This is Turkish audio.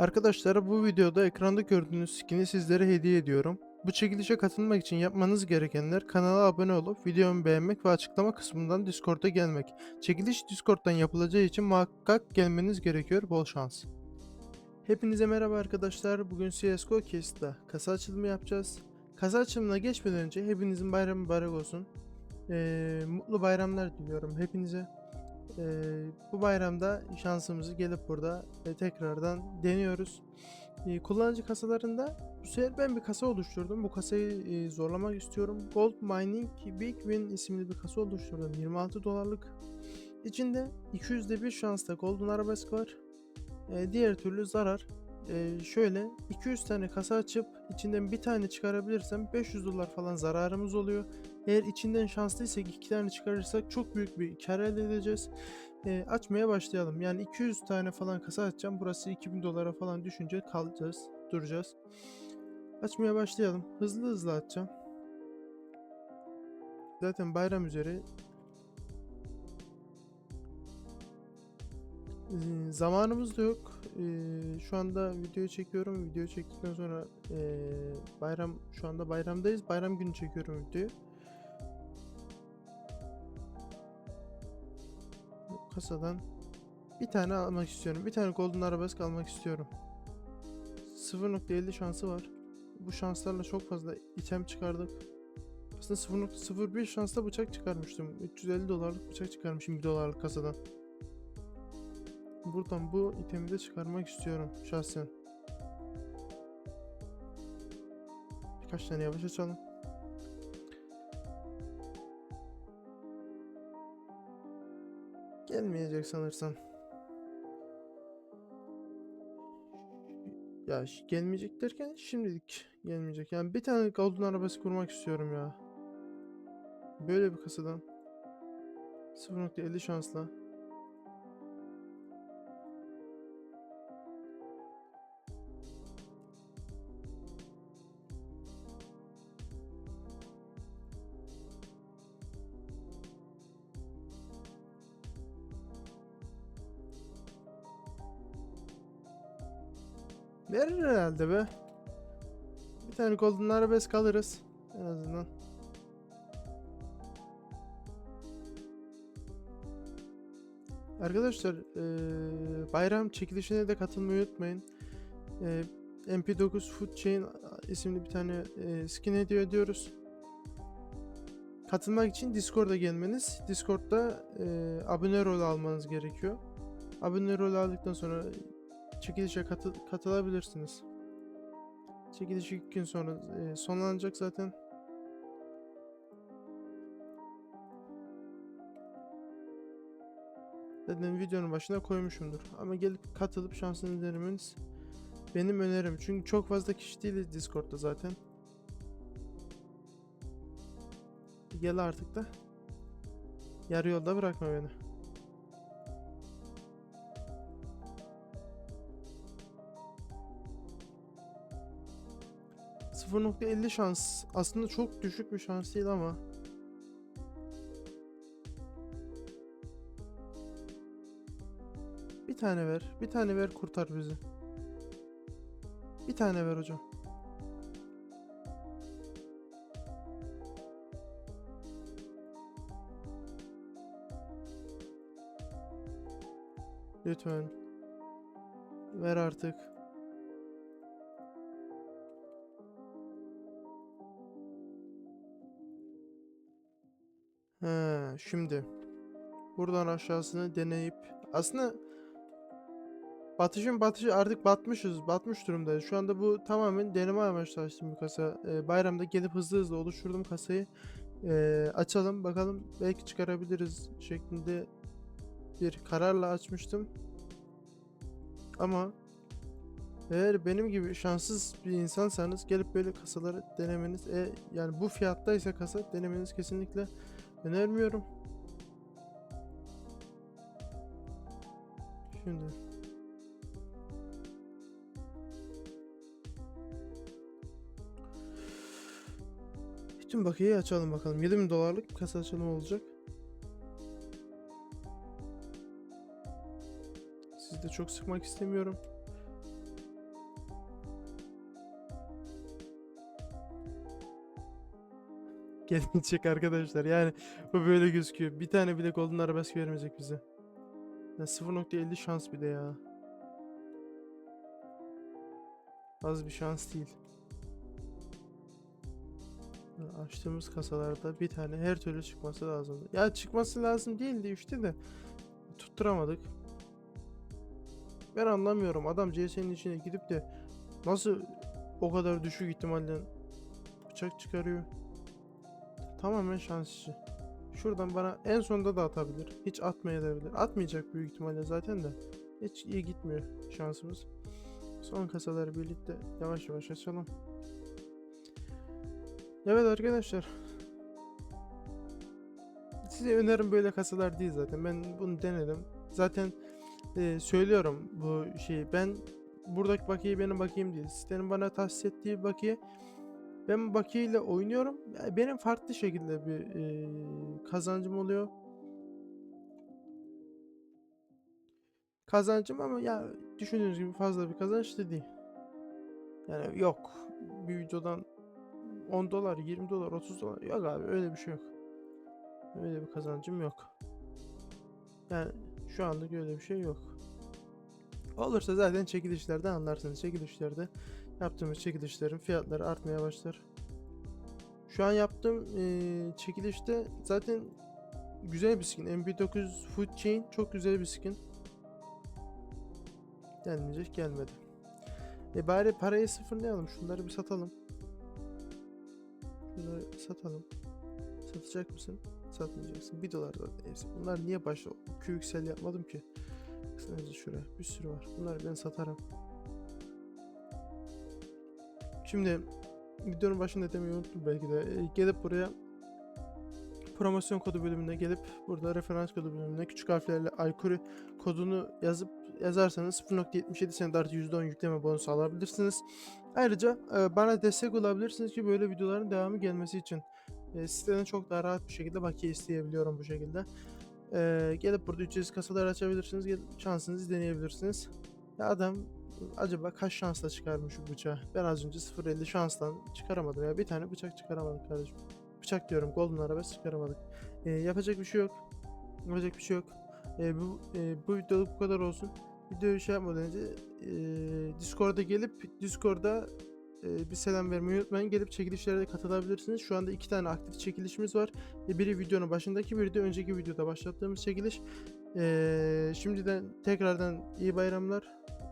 Arkadaşlar bu videoda ekranda gördüğünüz skin'i sizlere hediye ediyorum. Bu çekilişe katılmak için yapmanız gerekenler kanala abone olup videomu beğenmek ve açıklama kısmından Discord'a gelmek. Çekiliş Discord'dan yapılacağı için muhakkak gelmeniz gerekiyor. Bol şans. Hepinize merhaba arkadaşlar. Bugün CSGO Cast'ta kasa açılımı yapacağız. Kasa açılımına geçmeden önce hepinizin bayramı mübarek olsun. Ee, mutlu bayramlar diliyorum hepinize. Ee, bu bayramda şansımızı gelip burada e, tekrardan deniyoruz. Ee, kullanıcı kasalarında bu sefer ben bir kasa oluşturdum. Bu kasayı e, zorlamak istiyorum. Gold Mining Big Win isimli bir kasa oluşturdum. 26 dolarlık. İçinde 200'de bir şansla Golden Arabesk var. Ee, diğer türlü zarar. Ee, şöyle 200 tane kasa açıp içinden bir tane çıkarabilirsem 500 dolar falan zararımız oluyor. Eğer içinden şanslıysak iki tane çıkarırsak çok büyük bir kar elde edeceğiz. Ee, açmaya başlayalım. Yani 200 tane falan kasa açacağım. Burası 2000 dolara falan düşünce kalacağız. Duracağız. Açmaya başlayalım. Hızlı hızlı açacağım. Zaten bayram üzere. Zamanımız da yok. Ee, şu anda video çekiyorum. Video çektikten sonra ee, bayram şu anda bayramdayız. Bayram günü çekiyorum videoyu. Kasadan bir tane almak istiyorum. Bir tane Golden Arabesk almak istiyorum. 0.50 şansı var. Bu şanslarla çok fazla item çıkardık. Aslında 0.01 şansla bıçak çıkarmıştım. 350 dolarlık bıçak çıkarmışım 1 dolarlık kasadan. Buradan bu itemi de çıkarmak istiyorum şahsen. Birkaç tane yavaş açalım. Gelmeyecek sanırsam. Ya gelmeyecek derken şimdilik gelmeyecek. Yani bir tane Golden arabası kurmak istiyorum ya. Böyle bir kasadan. 0.50 şansla. Verir herhalde be. Bir tane Golden Arabesk alırız. En azından. Arkadaşlar eee, bayram çekilişine de katılmayı unutmayın. Eee, MP9 Food Chain isimli bir tane eee, skin hediye ediyoruz. Katılmak için Discord'a gelmeniz. Discord'da eee abone rol almanız gerekiyor. Abone rol aldıktan sonra çekilişe katı- katılabilirsiniz. Çekiliş iki gün sonra e, sonlanacak zaten. Zaten videonun başına koymuşumdur. Ama gelip katılıp şansını denemeniz benim önerim. Çünkü çok fazla kişi değiliz Discord'da zaten. Gel artık da. Yarı yolda bırakma beni. 0.50 şans. Aslında çok düşük bir şans değil ama. Bir tane ver. Bir tane ver kurtar bizi. Bir tane ver hocam. Lütfen. Ver artık. He, şimdi buradan aşağısını deneyip aslında batışın batışı artık batmışız. Batmış durumdayız. Şu anda bu tamamen deneme amaçlı açtım bu kasa. Ee, bayramda gelip hızlı hızlı oluşturdum kasayı. Ee, açalım bakalım belki çıkarabiliriz şeklinde bir kararla açmıştım. Ama eğer benim gibi şanssız bir insansanız gelip böyle kasaları denemeniz e, yani bu fiyattaysa kasa denemeniz kesinlikle önermiyorum. Şimdi bütün bakiyeyi açalım bakalım. 7000 dolarlık kasa açılımı olacak. Sizi de çok sıkmak istemiyorum. Gelecek arkadaşlar. Yani bu böyle gözüküyor. Bir tane bile golden arabesk vermeyecek bize. Ya 0.50 şans bir de ya. Az bir şans değil. Açtığımız kasalarda bir tane her türlü çıkması lazımdı. Ya çıkması lazım değildi işte de tutturamadık. Ben anlamıyorum. Adam CS'nin içine gidip de nasıl o kadar düşük ihtimalle bıçak çıkarıyor. Tamamen şans işi. Şuradan bana en sonunda da atabilir. Hiç atmayabilir. Atmayacak büyük ihtimalle zaten de. Hiç iyi gitmiyor şansımız. Son kasaları birlikte yavaş yavaş açalım. Evet arkadaşlar. Size önerim böyle kasalar değil zaten. Ben bunu denedim. Zaten e, söylüyorum bu şeyi. Ben buradaki bakiye benim bakiyem değil. Sitenin bana tahsis ettiği bakiye ben bakiye ile oynuyorum. Benim farklı şekilde bir e, kazancım oluyor. Kazancım ama ya düşündüğünüz gibi fazla bir kazanç da değil. Yani yok. Bir videodan 10 dolar, 20 dolar, 30 dolar. Yok abi öyle bir şey yok. Öyle bir kazancım yok. Yani şu anlık öyle bir şey yok. Olursa zaten çekilişlerden anlarsınız. Çekilişlerde yaptığımız çekilişlerin fiyatları artmaya başlar. Şu an yaptığım eee, çekilişte zaten güzel bir skin. MP9 Food Chain çok güzel bir skin. Gelmeyecek gelmedi. E bari parayı sıfırlayalım. Şunları bir satalım. Şunları satalım. Satacak mısın? Satmayacaksın. 1 dolar da hepsi. Bunlar niye başta QXL yapmadım ki? Sadece şuraya bir sürü var. Bunları ben satarım. Şimdi videonun başında demeyi unuttum belki de. E, gelip buraya promosyon kodu bölümüne gelip burada referans kodu bölümüne küçük harflerle Aykuri kodunu yazıp yazarsanız 0.77 sent artı %10 yükleme bonusu alabilirsiniz. Ayrıca e, bana destek olabilirsiniz ki böyle videoların devamı gelmesi için. E, siteden çok daha rahat bir şekilde bakiye isteyebiliyorum bu şekilde. E, gelip burada ücretsiz kasalar açabilirsiniz. Gelip şansınızı deneyebilirsiniz. Ya adam acaba kaç şansla çıkarmış bu bıçağı? Ben az önce 0.50 şansla çıkaramadım ya. Bir tane bıçak çıkaramadık kardeşim. Bıçak diyorum golden arabes çıkaramadık. E, yapacak bir şey yok. Yapacak bir şey yok. E, bu, e, bu videoluk bu kadar olsun. Videoyu şey yapmadan önce e, Discord'a gelip Discord'da e, bir selam vermeyi unutmayın. Gelip çekilişlere de katılabilirsiniz. Şu anda iki tane aktif çekilişimiz var. E, biri videonun başındaki, biri de önceki videoda başlattığımız çekiliş. E, şimdiden tekrardan iyi bayramlar.